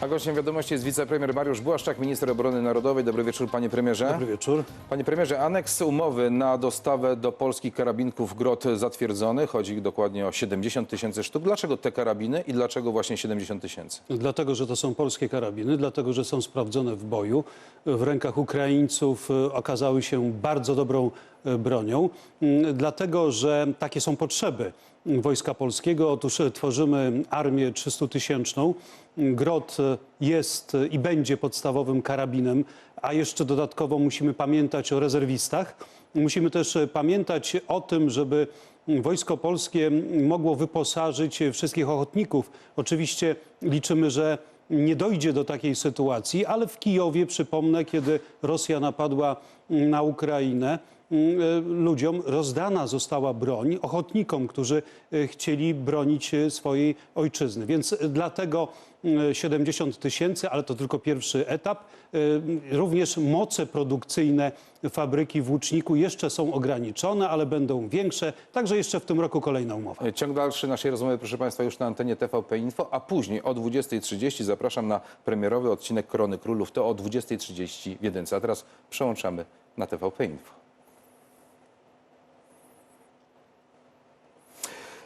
A gościem wiadomości jest wicepremier Mariusz Błaszczak, minister obrony narodowej. Dobry wieczór, panie premierze. Dobry wieczór. Panie premierze, aneks umowy na dostawę do Polski karabinków GROT zatwierdzony. Chodzi dokładnie o 70 tysięcy sztuk. Dlaczego te karabiny i dlaczego właśnie 70 tysięcy? Dlatego, że to są polskie karabiny, dlatego, że są sprawdzone w boju. W rękach Ukraińców e, okazały się bardzo dobrą bronią, Mm, dlatego, że takie są potrzeby Wojska Polskiego. Otóż e, tworzymy armię 300-tysięczną. Grot e, jest e, i będzie podstawowym karabinem, a jeszcze dodatkowo musimy pamiętać o rezerwistach. Musimy też e, pamiętać o tym, żeby Wojsko Polskie mogło wyposażyć wszystkich ochotników. Oczywiście liczymy, że nie dojdzie do takiej sytuacji, ale w Kijowie, przypomnę, kiedy Rosja napadła na Ukrainę, mm, ludziom rozdana została broń, ochotnikom, którzy e, chcieli bronić e, swojej ojczyzny. Więc dlatego mm, 70 tysięcy, ale to tylko pierwszy etap. E, Również moce produkcyjne fabryki w Łuczniku jeszcze są ograniczone, ale będą większe. Także jeszcze w tym roku kolejna umowa. Ciąg dalszy naszej rozmowy, proszę państwa, już na antenie TVP Info, a później o 20.30 zapraszam na premierowy odcinek Korony Królów. To o 20.30 w Jedynce. A teraz przełączamy na TVP Info.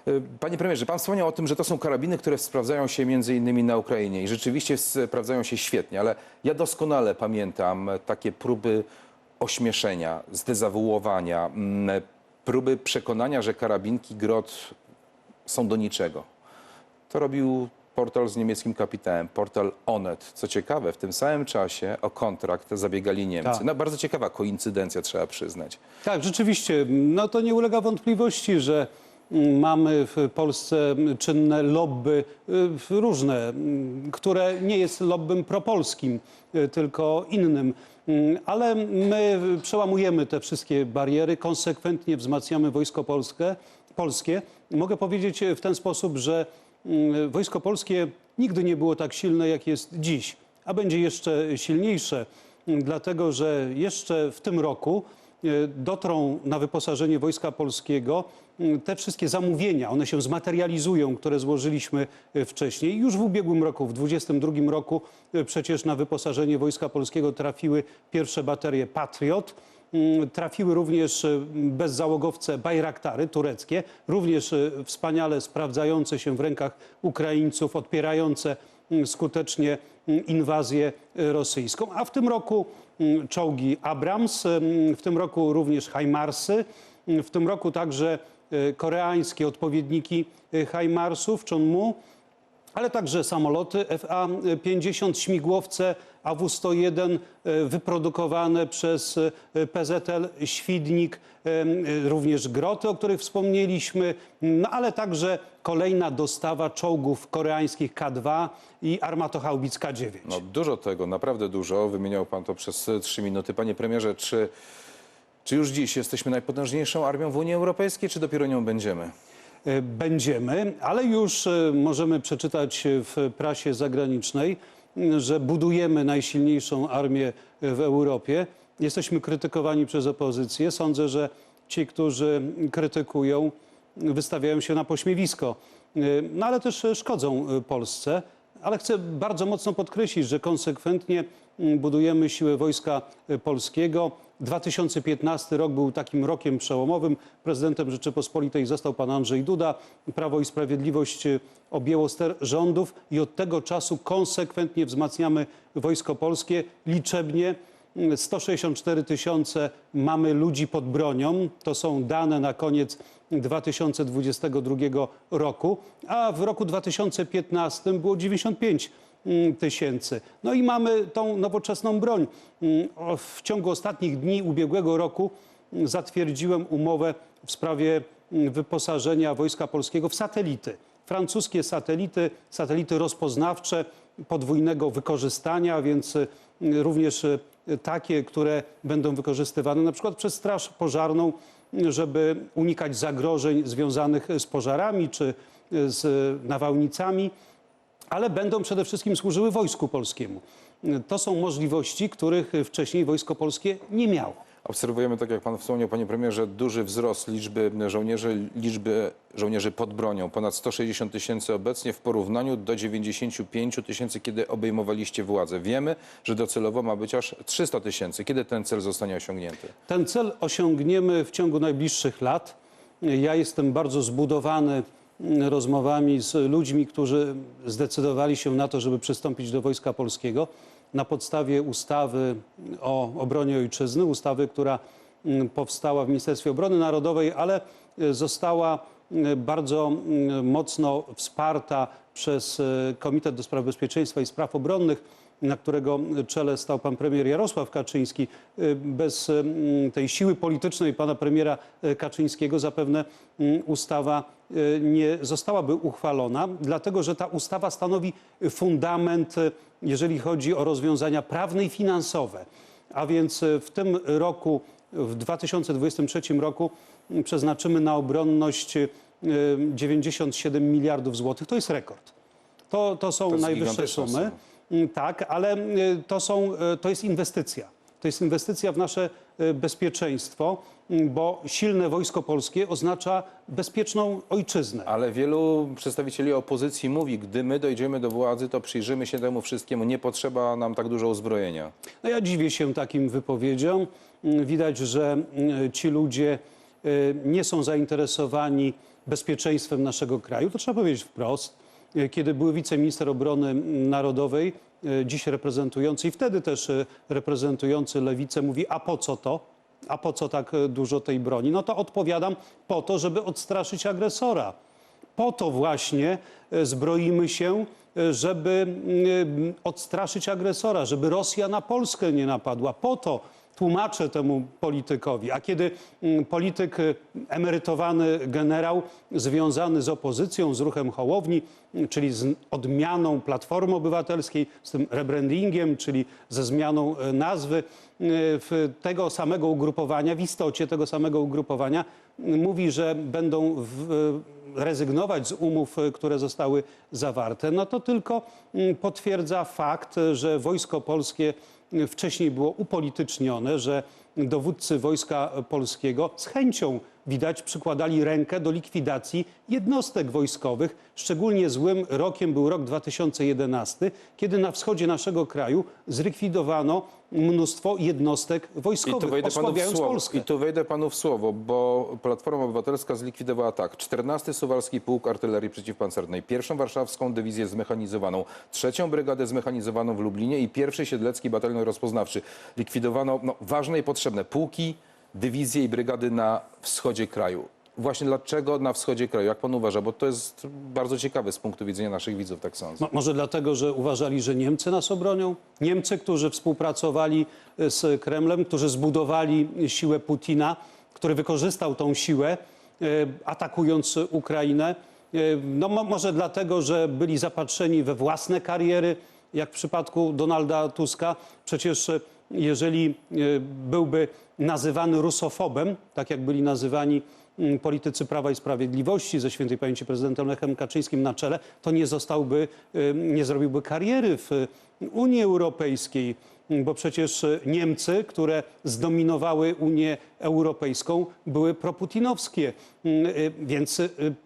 Y, Panie premierze, pan wspomniał o tym, że to są karabiny, które sprawdzają się między innymi na Ukrainie i rzeczywiście sprawdzają się świetnie, ale ja doskonale pamiętam takie próby ośmieszenia, zdezawuowania, mm, próby przekonania, że karabinki GROT są do niczego. To robił portal z niemieckim kapitałem, portal Onet. Co ciekawe, w tym samym czasie o kontrakt zabiegali Niemcy. Tak. No, bardzo ciekawa koincydencja, trzeba przyznać. Tak, rzeczywiście. No to nie ulega wątpliwości, że mm, mamy w Polsce czynne lobby y, różne, mm, które nie jest lobbym propolskim, y, tylko innym. Mm, Ale my przełamujemy te wszystkie bariery, konsekwentnie wzmacniamy Wojsko Polskie. polskie. Mogę powiedzieć w ten sposób, że Wojsko Polskie nigdy nie było tak silne, jak jest dziś, a będzie jeszcze silniejsze, mm, dlatego że jeszcze w tym roku e, dotrą na wyposażenie Wojska Polskiego m, te wszystkie zamówienia, one się zmaterializują, które złożyliśmy e, wcześniej. Już w ubiegłym roku, w 2022 roku e, przecież na wyposażenie Wojska Polskiego trafiły pierwsze baterie Patriot. Mm, Trafiły również e, bezzałogowce Bajraktary tureckie, również e, wspaniale sprawdzające się w rękach Ukraińców, odpierające mm, skutecznie mm, inwazję e, rosyjską. A w tym roku czołgi Abrams, w tym roku również Hajmarsy, w tym roku także koreańskie odpowiedniki Hajmarsów, Chonmu, ale także samoloty FA-50, śmigłowce AW-101 e, wyprodukowane przez e, PZL Świdnik, również groty, o których wspomnieliśmy, no ale także kolejna dostawa czołgów koreańskich K2 i armatochaubic K9. No dużo tego, naprawdę dużo. Wymieniał pan to przez trzy minuty. Panie premierze, czy, czy już dziś jesteśmy najpotężniejszą armią w Unii Europejskiej, czy dopiero nią będziemy? Będziemy, ale już e, możemy przeczytać w prasie zagranicznej, że budujemy najsilniejszą armię w Europie. Jesteśmy krytykowani przez opozycję. Sądzę, że ci, którzy krytykują, wystawiają się na pośmiewisko, E, no ale też szkodzą e, Polsce. Ale chcę bardzo mocno podkreślić, że konsekwentnie budujemy siłę Wojska Polskiego. 2015 rok był takim rokiem przełomowym. Prezydentem Rzeczypospolitej został pan Andrzej Duda. Prawo i Sprawiedliwość objęło ster rządów i od tego czasu konsekwentnie wzmacniamy Wojsko Polskie liczebnie. Mm, 164 tysiące mamy ludzi pod bronią. To są dane na koniec 2022 roku, a w roku 2015 było 95 mm, tysięcy. No i mamy tą nowoczesną broń. Mm, W ciągu ostatnich dni ubiegłego roku mm, zatwierdziłem umowę w sprawie mm, wyposażenia Wojska Polskiego w satelity. Francuskie satelity, satelity rozpoznawcze podwójnego wykorzystania, więc y, również y, takie, które będą wykorzystywane na przykład przez Straż Pożarną, żeby unikać zagrożeń związanych z pożarami czy z nawałnicami, ale będą przede wszystkim służyły Wojsku Polskiemu. To są możliwości, których wcześniej Wojsko Polskie nie miało. Obserwujemy, tak jak pan wspomniał, panie premierze, duży wzrost liczby żołnierzy, liczby żołnierzy pod bronią. Ponad 160 tysięcy obecnie w porównaniu do 95 tysięcy, kiedy obejmowaliście władzę. Wiemy, że docelowo ma być aż 300 tysięcy. Kiedy ten cel zostanie osiągnięty? Ten cel osiągniemy w ciągu najbliższych lat. Ja jestem bardzo zbudowany rozmowami z ludźmi, którzy zdecydowali się na to, żeby przystąpić do Wojska Polskiego na podstawie ustawy o obronie ojczyzny, ustawy, która mm, powstała w Ministerstwie Obrony Narodowej, ale została e, bardzo mm, mocno wsparta przez e, Komitet do Spraw Bezpieczeństwa i Spraw Obronnych na którego czele stał pan premier Jarosław Kaczyński. Y, Bez mm, tej siły politycznej pana premiera y, Kaczyńskiego zapewne ustawa y, nie zostałaby uchwalona, dlatego że ta ustawa stanowi fundament, y, jeżeli chodzi o rozwiązania prawne i finansowe. A więc y, w tym roku, w 2023 roku przeznaczymy na obronność y, 97 miliardów złotych. To jest rekord. To, to są To najwyższe sumy. Mm, Tak, ale y, to, są, y, to jest inwestycja. To jest inwestycja w nasze y, bezpieczeństwo, mm, bo silne wojsko polskie oznacza bezpieczną ojczyznę. Ale wielu przedstawicieli opozycji mówi, gdy my dojdziemy do władzy, to przyjrzymy się temu wszystkiemu. Nie potrzeba nam tak dużo uzbrojenia. No ja dziwię się takim wypowiedziom. Mm, Widać, że mm, ci ludzie y, nie są zainteresowani bezpieczeństwem naszego kraju. To trzeba powiedzieć wprost. Y, Kiedy był wiceminister obrony narodowej, y, dziś reprezentujący i wtedy też y, reprezentujący lewicę mówi, a po co to? A po co tak dużo tej broni? No to odpowiadam, po to, żeby odstraszyć agresora. Po to właśnie e, zbroimy się, e, żeby mm, odstraszyć agresora, żeby Rosja na Polskę nie napadła. Po to tłumaczę temu politykowi. A kiedy mm, polityk, e, emerytowany generał związany z opozycją, z ruchem Hołowni, m, czyli z odmianą Platformy Obywatelskiej, z tym rebrandingiem, czyli ze zmianą e, nazwy, w tego samego ugrupowania, w istocie tego samego ugrupowania, mówi, że będą w, rezygnować z umów, które zostały zawarte, no to tylko mm, potwierdza fakt, że wojsko polskie wcześniej było upolitycznione, że dowódcy wojska polskiego z chęcią widać przykładali rękę do likwidacji jednostek wojskowych. Szczególnie złym rokiem był rok 2011, kiedy na wschodzie naszego kraju zlikwidowano mnóstwo jednostek I wojskowych, tu, wejdę panu w osłabiając słowo, Polskę. I tu wejdę panu w słowo, bo Platforma Obywatelska zlikwidowała tak. 14 Suwalski Pułk Artylerii Przeciwpancernej, pierwszą Warszawską Dywizję Zmechanizowaną, trzecią Brygadę Zmechanizowaną w Lublinie i pierwszy Siedlecki Batalion Rozpoznawczy. Likwidowano no, ważne i potrzebne pułki, dywizje i brygady na wschodzie kraju. Właśnie dlaczego na wschodzie kraju? Jak pan uważa? Bo to jest bardzo ciekawe z punktu widzenia naszych widzów, tak sądzę. Mo- Może dlatego, że uważali, że Niemcy nas obronią? Niemcy, którzy współpracowali e, z Kremlem, którzy zbudowali siłę Putina, który wykorzystał tą siłę, e, atakując Ukrainę. E, No mo- może dlatego, że byli zapatrzeni we własne kariery, jak w przypadku Donalda Tuska. Przecież jeżeli e, byłby nazywany rusofobem, tak jak byli nazywani mm, politycy Prawa i Sprawiedliwości ze świętej pamięci prezydentem Lechem Kaczyńskim na czele, to nie zostałby, y, nie zrobiłby kariery w Unii Europejskiej, y, bo przecież Niemcy, które zdominowały Unię Europejską, były proputinowskie, Y, y, więc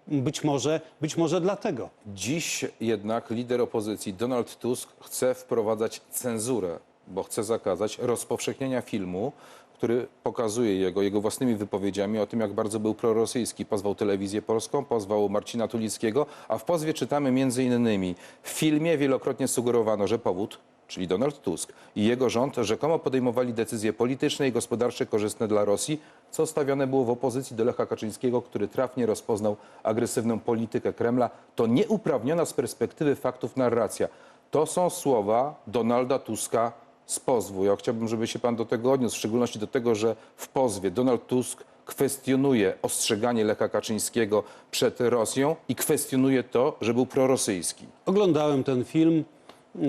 być może, być może dlatego. Dziś jednak lider opozycji Donald Tusk chce wprowadzać cenzurę, bo chce zakazać rozpowszechniania filmu, który pokazuje jego, jego własnymi wypowiedziami o tym, jak bardzo był prorosyjski. Pozwał telewizję polską, pozwał Marcina Tulickiego, a w pozwie czytamy między innymi w filmie wielokrotnie sugerowano, że powód czyli Donald Tusk i jego rząd rzekomo podejmowali decyzje polityczne i gospodarcze korzystne dla Rosji, co stawiane było w opozycji do Lecha Kaczyńskiego, który trafnie rozpoznał agresywną politykę Kremla. To nieuprawniona z perspektywy faktów narracja. To są słowa Donalda Tuska z pozwu. Ja chciałbym, żeby się pan do tego odniósł, w szczególności do tego, że w pozwie Donald Tusk kwestionuje ostrzeganie Lecha Kaczyńskiego przed Rosją i kwestionuje to, że był prorosyjski. Oglądałem ten film. Y,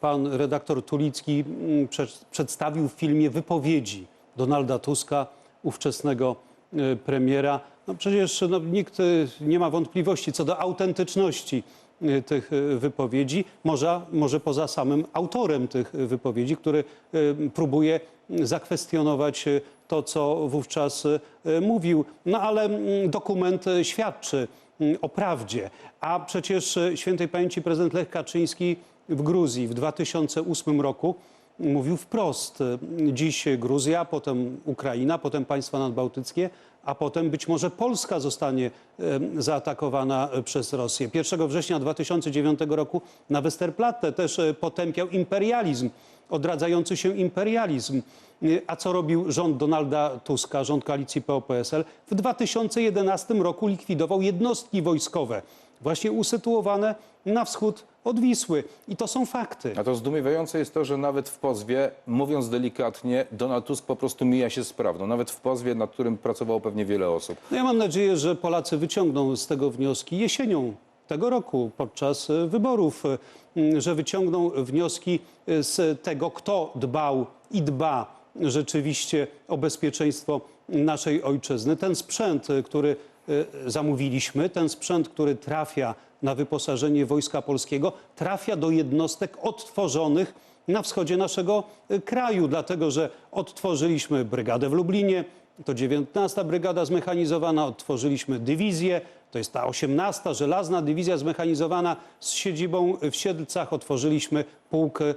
Pan redaktor Tulicki prze- przedstawił w filmie wypowiedzi Donalda Tuska, ówczesnego e, premiera. No przecież no, nikt e, nie ma wątpliwości co do autentyczności e, tych e, wypowiedzi, może, może poza samym autorem tych e, wypowiedzi, który próbuje zakwestionować to, co wówczas mówił. No ale mm, dokument świadczy mm, o prawdzie. A przecież świętej pamięci prezydent Lech Kaczyński w Gruzji w 2008 roku mówił wprost. Dziś Gruzja, potem Ukraina, potem państwa nadbałtyckie, a potem być może Polska zostanie zaatakowana e, przez Rosję. 1 września 2009 roku na Westerplatte też e, potępiał imperializm, odradzający się imperializm. E, A co robił rząd Donalda Tuska, rząd koalicji PO-PSL? W 2011 roku likwidował jednostki wojskowe, właśnie usytuowane na wschód od Wisły. I to są fakty. A to zdumiewające jest to, że nawet w pozwie, mówiąc delikatnie, Donald Tusk po prostu mija się z prawdą. Nawet w pozwie, nad którym pracowało pewnie wiele osób. No ja mam nadzieję, że Polacy wyciągną z tego wnioski jesienią tego roku podczas e, wyborów, e, że wyciągną wnioski e, z tego, kto dbał i dba rzeczywiście o bezpieczeństwo naszej ojczyzny. Ten sprzęt, który zamówiliśmy, ten sprzęt, który trafia na wyposażenie Wojska Polskiego, trafia do jednostek odtworzonych na wschodzie naszego e, kraju, dlatego że odtworzyliśmy brygadę w Lublinie, to 19 Brygada Zmechanizowana, odtworzyliśmy dywizję, to jest ta 18 Żelazna Dywizja Zmechanizowana z siedzibą w Siedlcach, otworzyliśmy pułk e,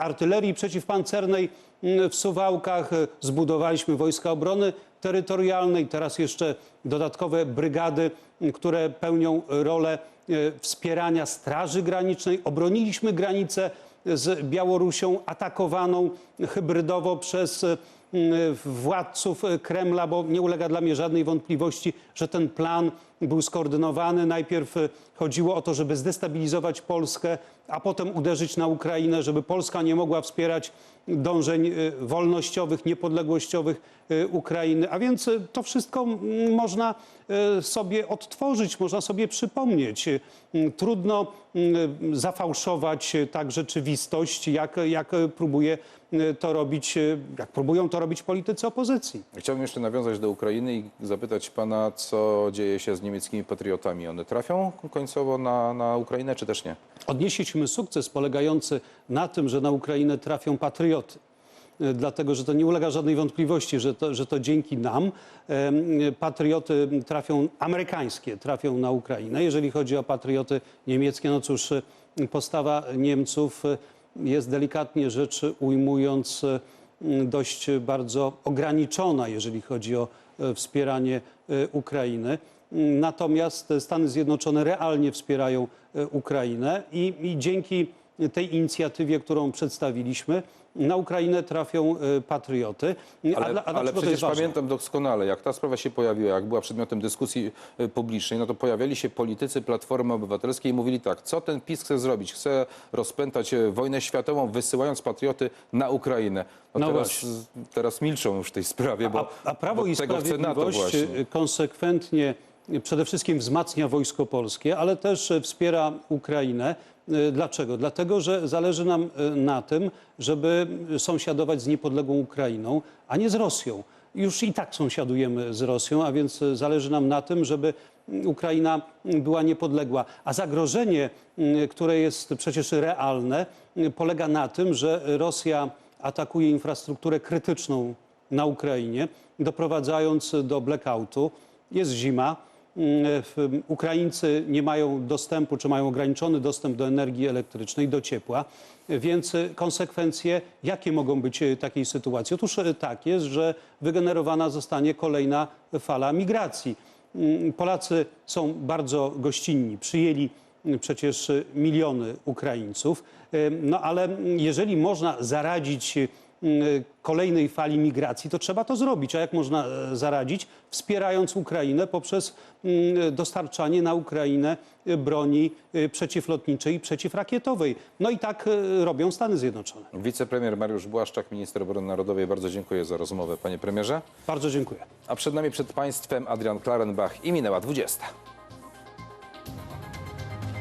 artylerii przeciwpancernej m, w Suwałkach, zbudowaliśmy Wojska Obrony Terytorialnej, teraz jeszcze dodatkowe brygady, które pełnią rolę e, wspierania Straży Granicznej. Obroniliśmy granicę z Białorusią atakowaną hybrydowo przez e, władców Kremla, bo nie ulega dla mnie żadnej wątpliwości, że ten plan był skoordynowany. Najpierw e, chodziło o to, żeby zdestabilizować Polskę, a potem uderzyć na Ukrainę, żeby Polska nie mogła wspierać dążeń e, wolnościowych, niepodległościowych e, Ukrainy. A więc to wszystko można sobie odtworzyć, można sobie przypomnieć. Trudno zafałszować tak rzeczywistość, jak, jak próbuje to robić, jak próbują to robić politycy opozycji. Chciałbym jeszcze nawiązać do Ukrainy i zapytać pana, co dzieje się z niemieckimi patriotami. One trafią końcowo na, na Ukrainę, czy też nie? Odnieśliśmy sukces polegający na tym, że na Ukrainę trafią patrioty. E, Dlatego, że to nie ulega żadnej wątpliwości, że to, że to dzięki nam em, patrioty trafią, amerykańskie trafią na Ukrainę. Jeżeli chodzi o patrioty niemieckie, no cóż, e, postawa Niemców e, jest delikatnie rzecz ujmując e, dość bardzo ograniczona, jeżeli chodzi o e, wspieranie e, Ukrainy. Natomiast Stany Zjednoczone realnie wspierają e, Ukrainę i, i dzięki tej inicjatywie, którą przedstawiliśmy, na Ukrainę trafią e, patrioty. A Ale, dla- a ale dlaczego to przecież jest ważne? pamiętam doskonale, jak ta sprawa się pojawiła, jak była przedmiotem dyskusji y, publicznej, no to pojawiali się politycy Platformy Obywatelskiej i mówili tak, co ten PiS chce zrobić? Chce rozpętać y, wojnę światową, wysyłając patrioty na Ukrainę. No, No teraz, właśnie. teraz milczą już w tej sprawie, bo, A, a Prawo bo i tego chce NATO Sprawiedliwość właśnie. konsekwentnie przede wszystkim wzmacnia wojsko polskie, ale też e, wspiera Ukrainę. E, Dlaczego? Dlatego, że zależy nam e, na tym, żeby sąsiadować z niepodległą Ukrainą, a nie z Rosją. Już i tak sąsiadujemy z Rosją, a więc zależy nam na tym, żeby Ukraina była niepodległa. A zagrożenie, które jest przecież realne, polega na tym, że Rosja atakuje infrastrukturę krytyczną na Ukrainie, doprowadzając do blackoutu. Jest zima. Ukraińcy nie mają dostępu, czy mają ograniczony dostęp do energii elektrycznej, do ciepła. Więc konsekwencje, jakie mogą być e, takiej sytuacji? Otóż e, tak jest, że wygenerowana zostanie kolejna fala migracji. Mm, Polacy są bardzo gościnni, przyjęli mm, przecież e, miliony Ukraińców, no ale mm, jeżeli można zaradzić kolejnej fali migracji, to trzeba to zrobić. A jak można e, zaradzić? Wspierając Ukrainę poprzez mm, dostarczanie na Ukrainę e, broni e, przeciwlotniczej i przeciwrakietowej. No i tak robią Stany Zjednoczone. Wicepremier Mariusz Błaszczak, minister obrony narodowej, bardzo dziękuję za rozmowę, panie premierze. Bardzo dziękuję. A przed nami, przed państwem Adrian Klarenbach i minęła 20.